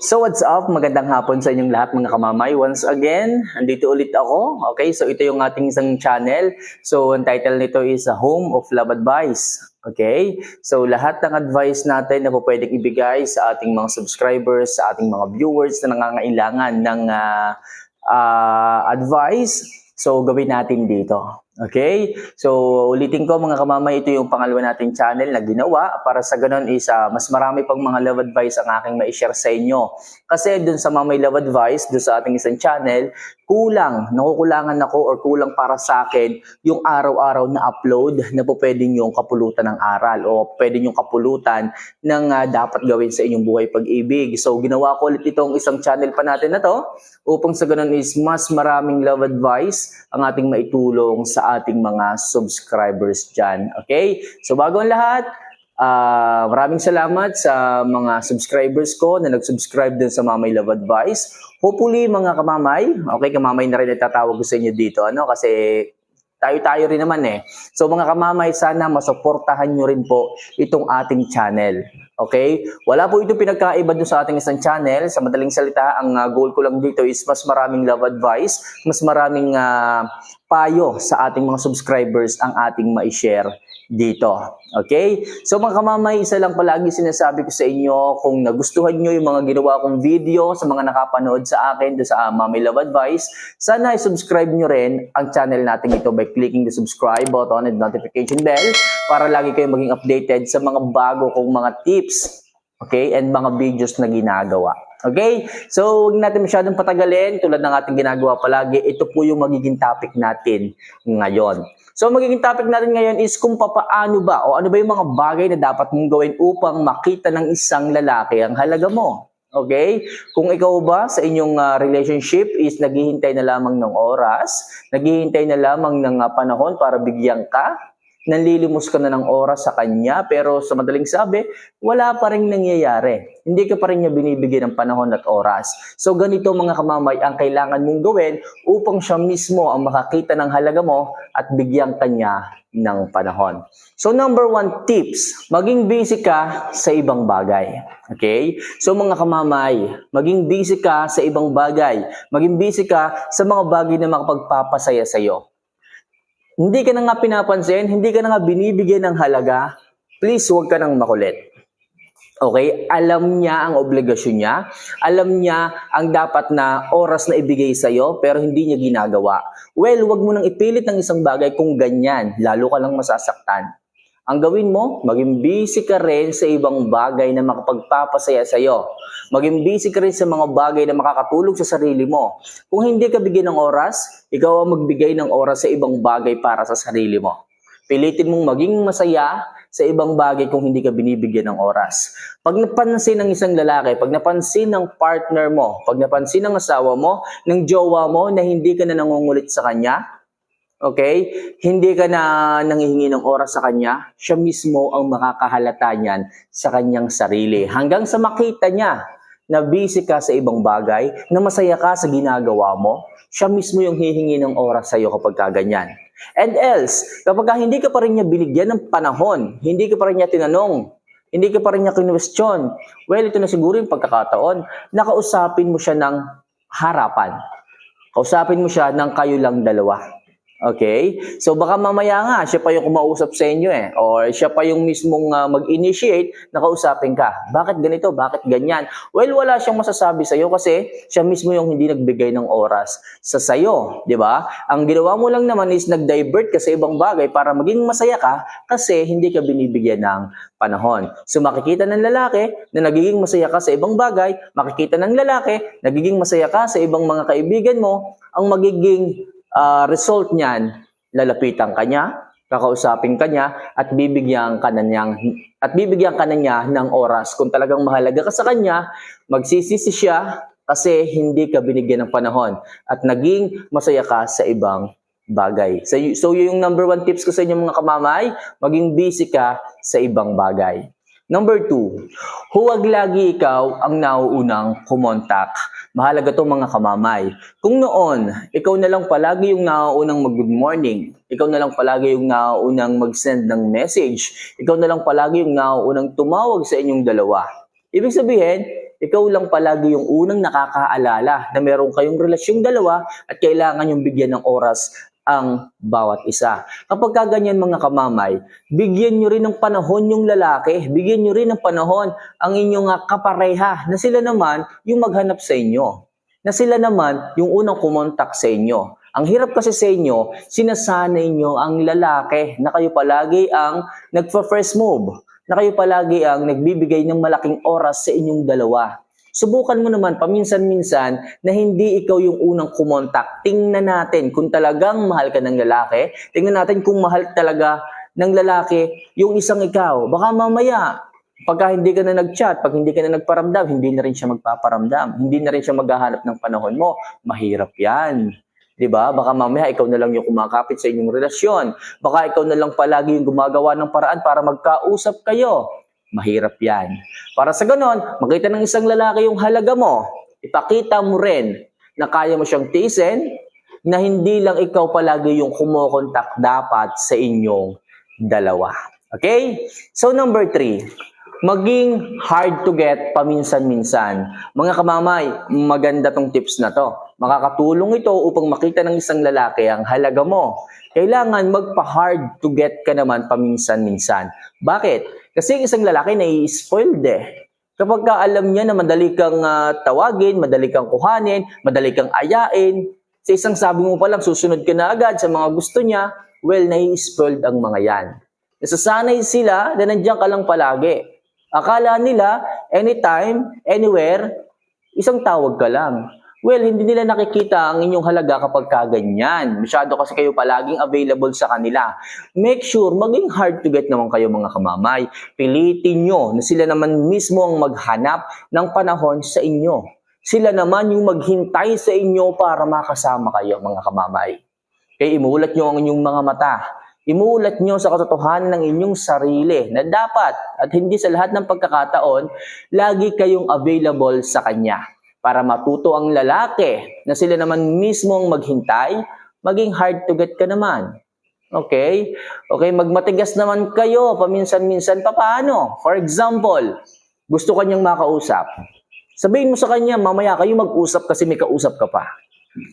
So what's up? Magandang hapon sa inyong lahat mga kamamay. Once again, andito ulit ako. Okay, so ito yung ating isang channel. So ang title nito is uh, Home of Love Advice. Okay? So lahat ng advice natin na po pwedeng ibigay sa ating mga subscribers, sa ating mga viewers na nangangailangan ng uh, uh, advice, so gawin natin dito. Okay? So, ulitin ko mga kamamay, ito yung pangalawa nating channel na ginawa para sa ganun is ah, mas marami pang mga love advice ang aking ma-share sa inyo. Kasi dun sa mamay love advice, dun sa ating isang channel, kulang, nakukulangan ako or kulang para sa akin yung araw-araw na upload na po pwede yung kapulutan ng aral o pwede yung kapulutan ng ah, dapat gawin sa inyong buhay pag-ibig. So, ginawa ko ulit itong isang channel pa natin na to upang sa ganun is mas maraming love advice ang ating maitulong sa ating mga subscribers dyan. Okay? So, bago ang lahat, Ah, maraming salamat sa mga subscribers ko na nag-subscribe din sa Mamay Love Advice. Hopefully, mga kamamay, okay, kamamay na rin natatawag ko sa inyo dito, ano, kasi tayo-tayo rin naman eh. So mga kamamay, sana masuportahan nyo rin po itong ating channel. Okay? Wala po ito pinagkaiba dun sa ating isang channel. Sa madaling salita, ang uh, goal ko lang dito is mas maraming love advice, mas maraming uh, payo sa ating mga subscribers ang ating ma-share dito. Okay? So mga kamamay, isa lang palagi sinasabi ko sa inyo, kung nagustuhan nyo yung mga ginawa kong video sa mga nakapanood sa akin do sa uh, Mami Love Advice, sana i-subscribe nyo rin ang channel natin ito by clicking the subscribe button and notification bell para lagi kayong maging updated sa mga bago kong mga tips okay, and mga videos na ginagawa. Okay? So, huwag natin masyadong patagalin. Tulad ng ating ginagawa palagi, ito po yung magiging topic natin ngayon. So, magiging topic natin ngayon is kung papaano ba o ano ba yung mga bagay na dapat mong gawin upang makita ng isang lalaki ang halaga mo. Okay? Kung ikaw ba sa inyong uh, relationship is naghihintay na lamang ng oras, naghihintay na lamang ng uh, panahon para bigyan ka, nanlilimos ka na ng oras sa kanya, pero sa madaling sabi, wala pa rin nangyayari. Hindi ka pa rin niya binibigyan ng panahon at oras. So ganito mga kamamay ang kailangan mong gawin upang siya mismo ang makakita ng halaga mo at bigyan kanya ng panahon. So number one tips, maging busy ka sa ibang bagay. Okay? So mga kamamay, maging busy ka sa ibang bagay. Maging busy ka sa mga bagay na makapagpapasaya sa iyo hindi ka na nga pinapansin, hindi ka na nga binibigyan ng halaga, please huwag ka nang makulit. Okay? Alam niya ang obligasyon niya. Alam niya ang dapat na oras na ibigay sa iyo pero hindi niya ginagawa. Well, huwag mo nang ipilit ng isang bagay kung ganyan. Lalo ka lang masasaktan. Ang gawin mo, maging busy ka rin sa ibang bagay na makapagpapasaya sa iyo. Maging busy ka rin sa mga bagay na makakatulog sa sarili mo. Kung hindi ka bigyan ng oras, ikaw ang magbigay ng oras sa ibang bagay para sa sarili mo. Pilitin mong maging masaya sa ibang bagay kung hindi ka binibigyan ng oras. Pag napansin ng isang lalaki, pag napansin ng partner mo, pag napansin ng asawa mo, ng jowa mo na hindi ka na nangungulit sa kanya, Okay? Hindi ka na nangihingi ng oras sa kanya, siya mismo ang makakahalata niyan sa kanyang sarili. Hanggang sa makita niya na busy ka sa ibang bagay, na masaya ka sa ginagawa mo, siya mismo yung hihingi ng oras sa iyo kapag kaganyan. And else, kapag ka hindi ka pa rin niya binigyan ng panahon, hindi ka pa rin niya tinanong, hindi ka pa rin niya kinwestiyon, well, ito na siguro yung pagkakataon, nakausapin mo siya ng harapan. Kausapin mo siya ng kayo lang dalawa. Okay? So baka mamaya nga, siya pa yung kumausap sa inyo eh. Or siya pa yung mismong uh, mag-initiate, nakausapin ka. Bakit ganito? Bakit ganyan? Well, wala siyang masasabi sa iyo kasi siya mismo yung hindi nagbigay ng oras sa sayo. Ba? Ang ginawa mo lang naman is nag-divert ka sa ibang bagay para maging masaya ka kasi hindi ka binibigyan ng panahon. So makikita ng lalaki na nagiging masaya ka sa ibang bagay, makikita ng lalaki, nagiging masaya ka sa ibang mga kaibigan mo, ang magiging uh, result niyan, lalapitan ka niya, kakausapin ka niya, at bibigyan ka na niyang, at bibigyan ka na niya ng oras. Kung talagang mahalaga ka sa kanya, magsisisi siya kasi hindi ka binigyan ng panahon at naging masaya ka sa ibang bagay. So, so yung number one tips ko sa inyo mga kamamay, maging busy ka sa ibang bagay. Number two, huwag lagi ikaw ang nauunang kumontak. Mahalaga to mga kamamay. Kung noon, ikaw na lang palagi yung nauunang mag-good morning, ikaw na lang palagi yung nauunang mag-send ng message, ikaw na lang palagi yung nauunang tumawag sa inyong dalawa. Ibig sabihin, ikaw lang palagi yung unang nakakaalala na meron kayong relasyong dalawa at kailangan yung bigyan ng oras ang bawat isa. Kapag ka ganyan mga kamamay, bigyan nyo rin ng panahon yung lalaki, bigyan nyo rin ng panahon ang inyong ah, kapareha na sila naman yung maghanap sa inyo. Na sila naman yung unang kumontak sa inyo. Ang hirap kasi sa inyo, sinasanay nyo ang lalaki na kayo palagi ang nagpa-first move, na kayo palagi ang nagbibigay ng malaking oras sa inyong dalawa. Subukan mo naman paminsan-minsan na hindi ikaw yung unang kumontak. Tingnan natin kung talagang mahal ka ng lalaki. Tingnan natin kung mahal talaga ng lalaki yung isang ikaw. Baka mamaya, pagka hindi ka na nag-chat, pag hindi ka na nagparamdam, hindi na rin siya magpaparamdam. Hindi na rin siya maghahanap ng panahon mo. Mahirap yan. 'Di ba? Baka mamaya ikaw na lang yung kumakapit sa inyong relasyon. Baka ikaw na lang palagi yung gumagawa ng paraan para magkausap kayo. Mahirap yan. Para sa ganon, makita ng isang lalaki yung halaga mo, ipakita mo rin na kaya mo siyang tiisin, na hindi lang ikaw palagi yung kumokontak dapat sa inyong dalawa. Okay? So number three, maging hard to get paminsan-minsan. Mga kamamay, maganda tong tips na to. Makakatulong ito upang makita ng isang lalaki ang halaga mo. Kailangan magpa-hard to get ka naman paminsan-minsan. Bakit? Kasi ang isang lalaki nai-spoiled eh. Kapag ka alam niya na madali kang ah, tawagin, madali kang kuhanin, madali kang ayain, sa isang sabi mo pa lang, susunod ka na agad sa mga gusto niya, well, nai-spoiled ang mga yan. Nasasanay sila na nandiyan ka lang palagi. Akala nila, anytime, anywhere, isang tawag ka lang. Well, hindi nila nakikita ang inyong halaga kapag kaganyan. Masyado kasi kayo palaging available sa kanila. Make sure, maging hard to get naman kayo mga kamamay. Pilitin nyo na sila naman mismo ang maghanap ng panahon sa inyo. Sila naman yung maghintay sa inyo para makasama kayo mga kamamay. Kaya imulat nyo ang inyong mga mata. Imulat nyo sa katotohanan ng inyong sarili na dapat at hindi sa lahat ng pagkakataon, lagi kayong available sa kanya para matuto ang lalaki na sila naman mismo ang maghintay, maging hard to get ka naman. Okay? Okay, magmatigas naman kayo paminsan-minsan papaano? For example, gusto kanyang makausap. Sabihin mo sa kanya, mamaya kayo mag-usap kasi may kausap ka pa.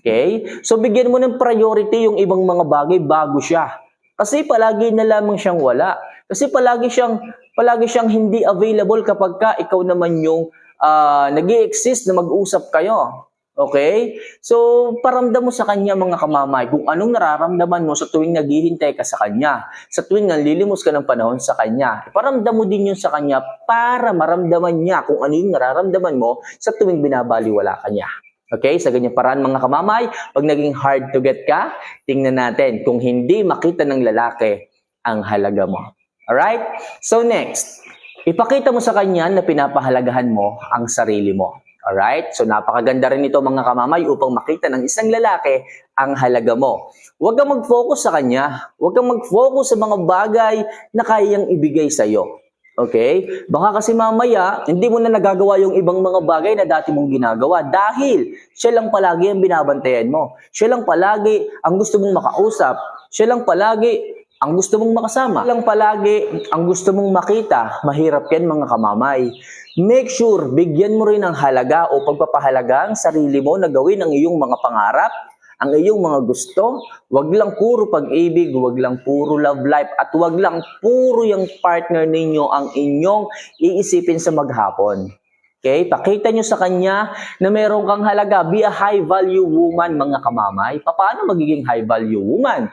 Okay? So bigyan mo ng priority yung ibang mga bagay bago siya. Kasi palagi na lamang siyang wala. Kasi palagi siyang palagi siyang hindi available kapag ka ikaw naman yung uh, nag exist na mag-usap kayo. Okay? So, paramdam mo sa kanya mga kamamay kung anong nararamdaman mo sa tuwing naghihintay ka sa kanya. Sa tuwing nanlilimos ka ng panahon sa kanya. Paramdam mo din yun sa kanya para maramdaman niya kung ano yung nararamdaman mo sa tuwing binabaliwala ka niya. Okay? Sa ganyang paraan mga kamamay, pag naging hard to get ka, tingnan natin kung hindi makita ng lalaki ang halaga mo. Alright? So next, ipakita mo sa kanya na pinapahalagahan mo ang sarili mo. Alright? So napakaganda rin ito mga kamamay upang makita ng isang lalaki ang halaga mo. Huwag kang mag-focus sa kanya. Huwag kang mag-focus sa mga bagay na kayang ibigay sa iyo. Okay? Baka kasi mamaya, hindi mo na nagagawa yung ibang mga bagay na dati mong ginagawa dahil siya lang palagi ang binabantayan mo. Siya lang palagi ang gusto mong makausap. Siya lang palagi ang gusto mong makasama. Lang palagi ang gusto mong makita. Mahirap yan mga kamamay. Make sure, bigyan mo rin ng halaga o pagpapahalaga ang sarili mo na gawin ang iyong mga pangarap, ang iyong mga gusto. Huwag lang puro pag-ibig, huwag lang puro love life, at huwag lang puro yung partner ninyo ang inyong iisipin sa maghapon. Okay? Pakita nyo sa kanya na meron kang halaga. Be a high value woman, mga kamamay. Paano magiging high value woman?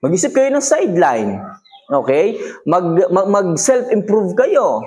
Mag-isip kayo ng sideline. Okay? Mag, mag, mag self-improve kayo.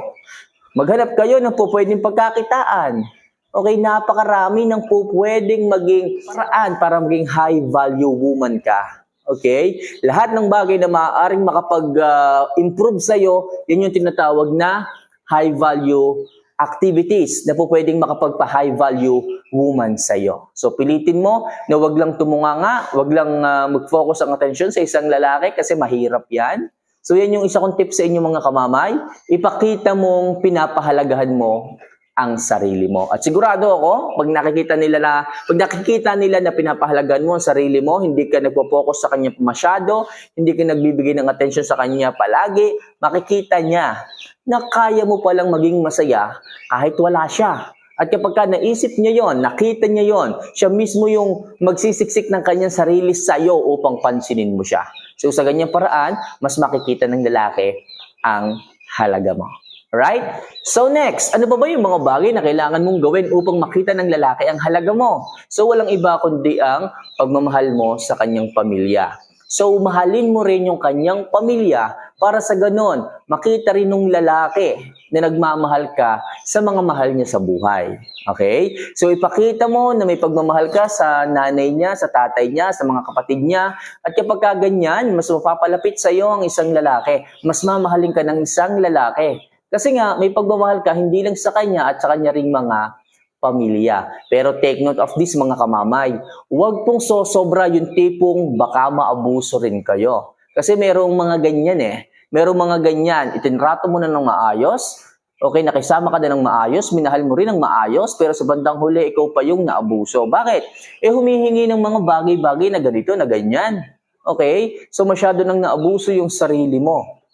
Maghanap kayo ng po pwedeng pagkakitaan. Okay, napakarami ng po maging paraan para maging high value woman ka. Okay? Lahat ng bagay na maaaring makapag-improve uh, sa'yo, yun yung tinatawag na high value activities na po pwedeng makapagpa-high value woman sa iyo. So pilitin mo na wag lang tumunganga, wag lang uh, mag-focus ang attention sa isang lalaki kasi mahirap 'yan. So yan yung isa kong tip sa inyo mga kamamay. Ipakita mong pinapahalagahan mo ang sarili mo. At sigurado ako, pag nakikita nila na pag nakikita nila na pinapahalagahan mo ang sarili mo, hindi ka nagpo-focus sa kanya masyado, hindi ka nagbibigay ng attention sa kanya palagi, makikita niya na kaya mo palang maging masaya kahit wala siya. At kapag ka naisip niya yon, nakita niya yon, siya mismo yung magsisiksik ng kanyang sarili sa iyo upang pansinin mo siya. So sa ganyang paraan, mas makikita ng lalaki ang halaga mo. Right? So next, ano ba ba yung mga bagay na kailangan mong gawin upang makita ng lalaki ang halaga mo? So walang iba kundi ang pagmamahal mo sa kanyang pamilya. So mahalin mo rin yung kanyang pamilya para sa ganon, makita rin ng lalaki na nagmamahal ka sa mga mahal niya sa buhay. Okay? So ipakita mo na may pagmamahal ka sa nanay niya, sa tatay niya, sa mga kapatid niya. At kapag ka ganyan, mas mapapalapit sa iyo ang isang lalaki. Mas mamahalin ka ng isang lalaki. Kasi nga, may pagmamahal ka hindi lang sa kanya at sa kanya ring mga pamilya. Pero take note of this mga kamamay. Huwag pong sosobra yung tipong baka maabuso rin kayo. Kasi merong mga ganyan eh. Merong mga ganyan, itinrato mo na ng maayos, okay, nakisama ka na ng maayos, minahal mo rin ng maayos, pero sa bandang huli, ikaw pa yung naabuso. Bakit? Eh humihingi ng mga bagay-bagay na ganito, na ganyan. Okay? So masyado nang naabuso yung sarili mo.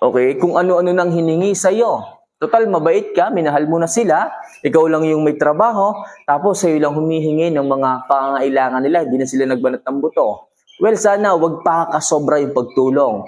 Okay? Kung ano-ano nang hiningi sa'yo. Total, mabait ka, minahal mo na sila, ikaw lang yung may trabaho, tapos sa'yo lang humihingi ng mga pangangailangan nila, hindi na sila nagbanat ng buto. Well, sana wag pa kasobra yung pagtulong.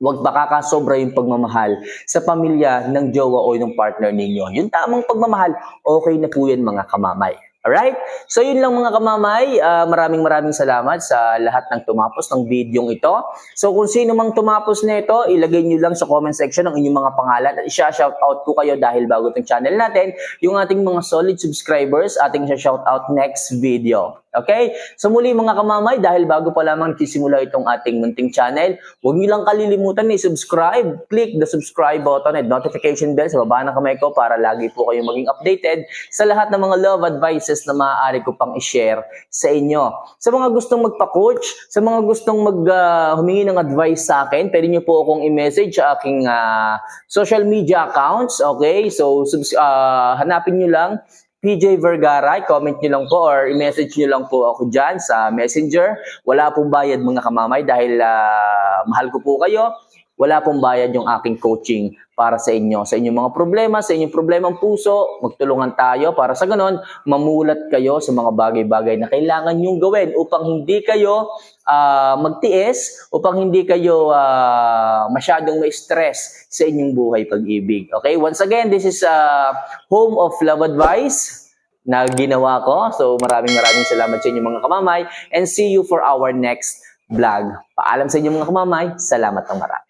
Wag pa kakasobra yung pagmamahal sa pamilya ng jowa o ng partner ninyo. Yung tamang pagmamahal, okay na po yan mga kamamay. Alright? So yun lang mga kamamay. Ah, maraming maraming salamat sa lahat ng tumapos ng videong ito. So kung sino mang tumapos na ito, ilagay nyo lang sa comment section ang inyong mga pangalan at isya-shout out ko kayo dahil bago itong channel natin, yung ating mga solid subscribers, ating shout out next video. Okay? So muli mga kamamay, dahil bago pa lamang kisimula itong ating munting channel, huwag niyo lang kalilimutan na i-subscribe. Click the subscribe button at notification bell sa baba ng kamay ko para lagi po kayong maging updated sa lahat ng mga love advices na maaari ko pang i-share sa inyo. Sa mga gustong magpa-coach, sa mga gustong mag, ah, humingi ng advice sa akin, pwede niyo po akong i-message sa aking ah, social media accounts. Okay? So, subs- ah, hanapin niyo lang PJ Vergara, comment nyo lang po or i-message nyo lang po ako dyan sa messenger. Wala pong bayad mga kamamay dahil ah, mahal ko po kayo. Wala pong bayad yung aking coaching para sa inyo. Sa inyong mga problema, sa inyong problemang puso, magtulungan tayo para sa ganon, mamulat kayo sa mga bagay-bagay na kailangan nyong gawin upang hindi kayo ah, magtiis, upang hindi kayo ah, masyadong ma-stress sa inyong buhay pag-ibig. Okay? Once again, this is ah, Home of Love Advice na ginawa ko. So maraming maraming salamat sa inyo mga kamamay and see you for our next vlog. Paalam sa inyo mga kamamay. Salamat ng marami.